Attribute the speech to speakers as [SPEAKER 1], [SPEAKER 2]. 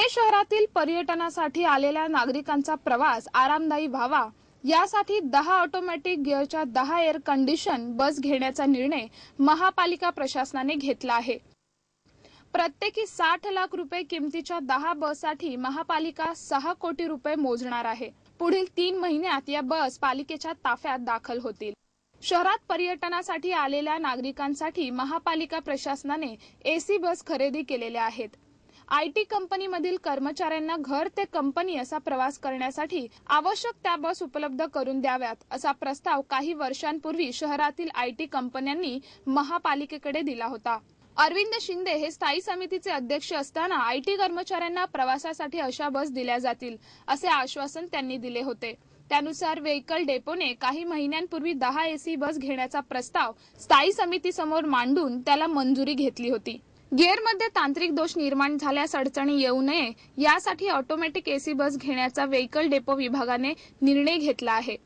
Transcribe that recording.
[SPEAKER 1] पुणे शहरातील पर्यटनासाठी आलेल्या नागरिकांचा प्रवास आरामदायी व्हावा यासाठी दहा ऑटोमॅटिक गिअरच्या दहा एअर कंडिशन बस घेण्याचा निर्णय महापालिका प्रशासनाने घेतला आहे. प्रत्येकी साठ लाख रुपये किमतीच्या दहा बससाठी महापालिका सहा कोटी रुपये मोजणार आहे. पुढील तीन महिन्यात या बस पालिकेच्या ताफ्यात दाखल होतील. शहरात पर्यटनासाठी आलेल्या नागरिकांसाठी महापालिका प्रशासनाने एसी बस खरेदी केलेल्या आहेत. आय टी कंपनीमधील कर्मचाऱ्यांना घर ते कंपनी असा प्रवास करण्यासाठी आवश्यक त्या बस उपलब्ध करून द्याव्यात असा प्रस्ताव काही वर्षांपूर्वी शहरातील आय टी कंपन्यांनी महापालिकेकडे दिला होता. अरविंद शिंदे हे स्थायी समितीचे अध्यक्ष असताना आय टी कर्मचाऱ्यांना प्रवासासाठी अशा बस दिल्या जातील असे आश्वासन त्यांनी दिले होते. त्यानुसार व्हेकल डेपोने काही महिन्यांपूर्वी दहा एसी बस घेण्याचा प्रस्ताव स्थायी समितीसमोर मांडून त्याला मंजुरी घेतली होती. गिअरमध्ये तांत्रिक दोष निर्माण झाल्यास अडचणी येऊ नये यासाठी ऑटोमॅटिक एसी बस घेण्याचा व्हेकल डेपो विभागाने निर्णय घेतला आहे.